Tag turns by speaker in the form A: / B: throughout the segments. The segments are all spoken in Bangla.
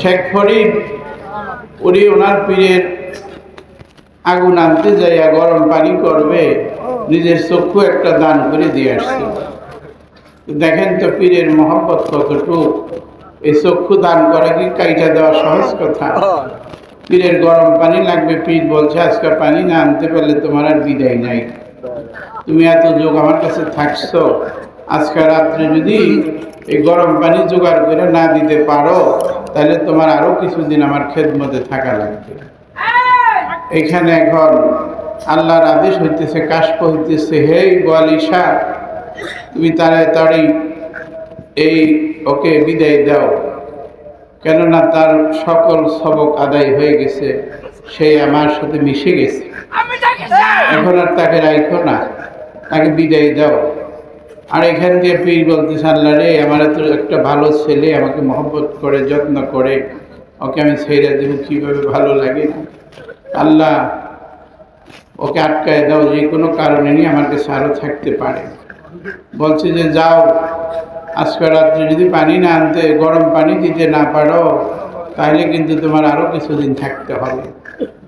A: শেখ ফরিদ, উনি ওনার পীরের আগুন আনতে যাইয়া গরম পানি করবে, নিজের চক্ষু একটা দান করে দিয়ে আসছে। দেখেন তো পীরের মহব্বত কতটুকু। এই চক্ষু দান করা কি কাইটা দেওয়া সহজ কথা? পীরের গরম পানি লাগবে, পীর বলছে, আজকে পানি না আনতে পারলে তোমার আর বিদায় নাই। তুমি এত যোগ আমার কাছে থাকছো আজকে রাত্রে যদি এই গরম পানি জোগাড় করে না দিতে পারো তাহলে তোমার আরও কিছুদিন আমার খেদমতে থাকা লাগবে। এখানে এখন আল্লাহর আদেশ হইতেছে কাশপ হইতেছে হে গোয়ালিশা তুমি তাড়াতাড়ি এই ওকে বিদায় দাও। কেননা তার সকল সবক আদায় হয়ে গেছে সেই আমার সাথে মিশে গেছে। এখন আর তাকে রাখো না তাকে বিদায় দাও। আর এখান দিয়ে পীর বলতেছে আল্লাহ রে, আমার তো একটা ভালো ছেলে, আমাকে মহব্বত করে, যত্ন করে, ওকে আমি ছেড়ে দেব, কীভাবে ভালো লাগে? আল্লাহ ওকে আটকায় দাও, যে কোনো কারণে নিয়ে আমার কাছে আরও থাকতে পারে। বলছে যে, যাও, আজকে রাত্রে যদি পানি না আনতে, গরম পানি দিতে না পারো, তাহলে কিন্তু তোমার আরও কিছুদিন থাকতে হবে।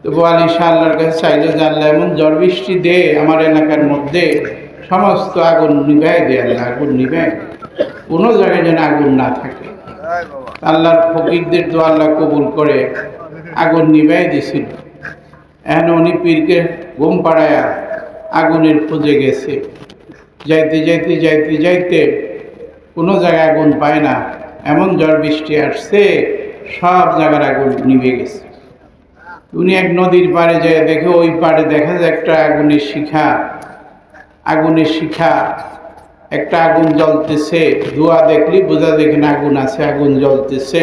A: তো বোয়ালি শাহ আল্লাহর কাছে চাইলে যে, আল্লাহ, এমন ঝড় বৃষ্টি দে আমার এলাকার মধ্যে সমস্ত আগুন নিভায় দে আল্লাহ, আগুন নিভায় কোনো জায়গায় যেন আগুন না থাকে। আল্লাহর ফকিরদের তো আল্লাহ কবুল করে, আগুন নিভাই দিছিল এখন উনি পীরকে ঘুম পাড়ায়া আগুনের খুঁজে গেছে। যাইতে যাইতে যাইতে যাইতে কোনো জায়গায় আগুন পায় না। এমন ঝড় বৃষ্টি আসছে, সব জায়গার আগুন নিভে গেছে। উনি এক নদীর পাড়ে যায়, দেখে ওই পাড়ে দেখা যায় একটা আগুনের শিখা। আগুনের শিখা। একটা আগুন জ্বলতেছে ধোয়া দেখলি বোঝা দেখেন আগুন আছে, আগুন জ্বলতেছে।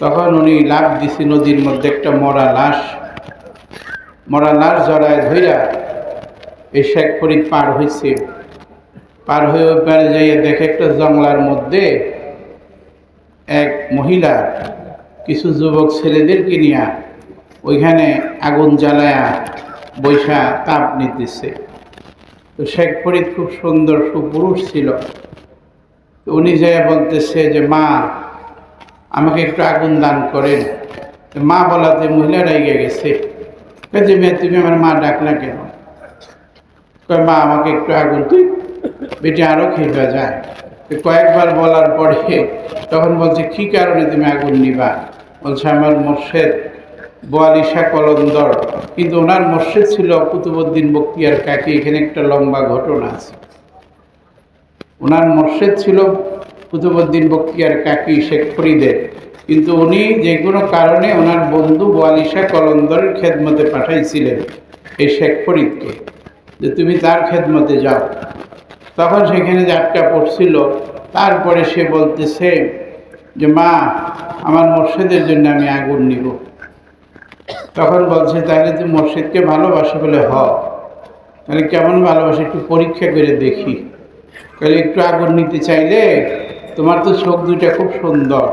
A: তখন উনি লাভ দিছে নদীর মধ্যে একটা মরা লাশ। মরা লাশ জড়ায় ধইরা এই শেখ ফরিদ পার হয়েছে পার হয়ে ওই পারে যাইয়া দেখে একটা জংলার মধ্যে এক মহিলা, কিছু যুবক ছেলেদেরকে নিয়ে ওইখানে আগুন জ্বালায়া বৈশা তাপ নিতেছে। তো শেখ ফরিদ খুব সুন্দর সুপুরুষ ছিল। উনি যে বলতেছে যে, মা, আমাকে একটু আগুন দান করেন। মা বলাতে মহিলারা এগিয়ে গেছে। মেয়ে, তুমি আমার মা ডাকলা কেন? মা, আমাকে একটু আগুন তুই বেটি আরও খেয়ে যায়। কয়েকবার বলার পরে তখন বলছে, কী কারণে তুমি আগুন নিবা? বলছে, আমার মোর্শেদ বোয়ালিশা কলন্দর কিন্তু ওনার মসজিদ ছিল কুতুবুদ্দিন বক্তিয়ার কাকি, এখানে একটা লম্বা ঘটনা আছে। ওনার মসজিদ ছিল কুতুবুদ্দিন বক্তিয়ার কাকি শেখ ফরিদের কিন্তু উনি যে কোনো কারণে ওনার বন্ধু বোয়ালিশা কলন্দরের খেদমতে পাঠাইছিলেন এই শেখ ফরিদকে, যে তুমি তার খেদমতে যাও। তখন সেখানে যে আটকা পড়ছিল, তারপরে সে বলতেছে যে, মা, আমার মসজিদের জন্য আমি আগুন নিব। তখন বলছে তাহলে তুই মসজিদকে ভালোবাসে বলে হ। তাহলে কেমন ভালোবাসে? একটু পরীক্ষা করে দেখি। তাহলে একটু আগুন নিতে চাইলে তোমার তো চোখ দুইটা খুব সুন্দর।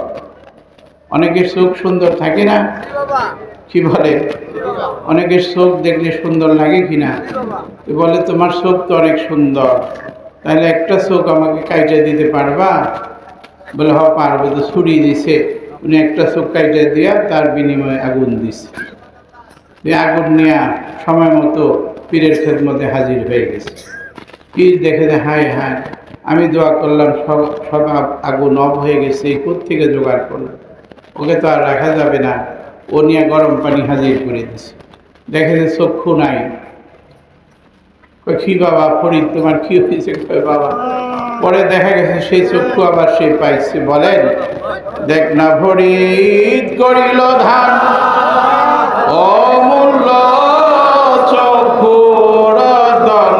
A: অনেকের চোখ সুন্দর থাকে না? কি বলে? অনেকের চোখ দেখলে সুন্দর লাগে কি না? বলে তোমার চোখ তো অনেক সুন্দর। তাহলে একটা চোখ আমাকে কাইটে দিতে পারবা? বলে হ পারবে। তো ছুরি দিছে। উনি একটা চোখ কাইটে দিয়া তার বিনিময়ে আগুন দিছে। আগুন নেওয়া সময় মতো পীরের খেদমতে হাজির হয়ে গেছে। পীর দেখে যে, হায় হায়, আমি দোয়া করলাম, সব সব আগ- আগুন অফ হয়ে গেছে, এই থেকে জোগাড় করলাম? ওকে তো আর রাখা যাবে না, ও নিয়ে গরম পানি হাজির করে দিছে। দেখে যে চক্ষু নাই। কি বাবা, ফরিদ, তোমার কি হয়েছে? বাবা, পরে দেখা গেছে সেই চক্ষু আবার সে পাইছে। বলেন, দেখ না, ফরিদ করিল ধান। অমূল্য চক্ষুর দল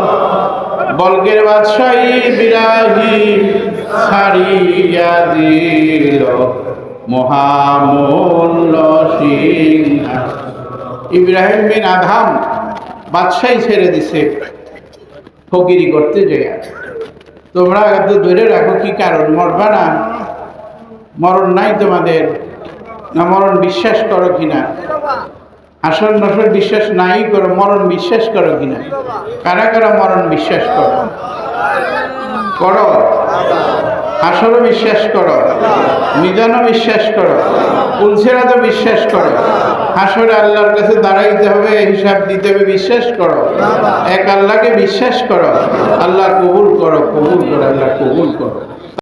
A: বলকের বাদশাহী বিরাহী ছাড়িয়া দিল। মহামূল্য সিংহা ইব্রাহিম বিন আধাম বাদশাহী ছেড়ে দিছে। ফকিরি করতে যায়। তোমরা এত ধরে রাখো কি কারণ? মরবা না। মরণ নাই তোমাদের। না মরণ বিশ্বাস করো কিনা? আসল নসল বিশ্বাস নাই করো মরণ বিশ্বাস করো কিনা? কারা কারা মরণ বিশ্বাস করো? করো। হাসরও বিশ্বাস করো। মিজানও বিশ্বাস করো। পুলসেরাতও বিশ্বাস করো। হাসরে আল্লাহর কাছে দাঁড়াইতে হবে, হিসাব দিতে হবে, বিশ্বাস করো। এক আল্লাহকে বিশ্বাস করো। আল্লাহ কবুল করো কবুল করো, আল্লাহ কবুল করো।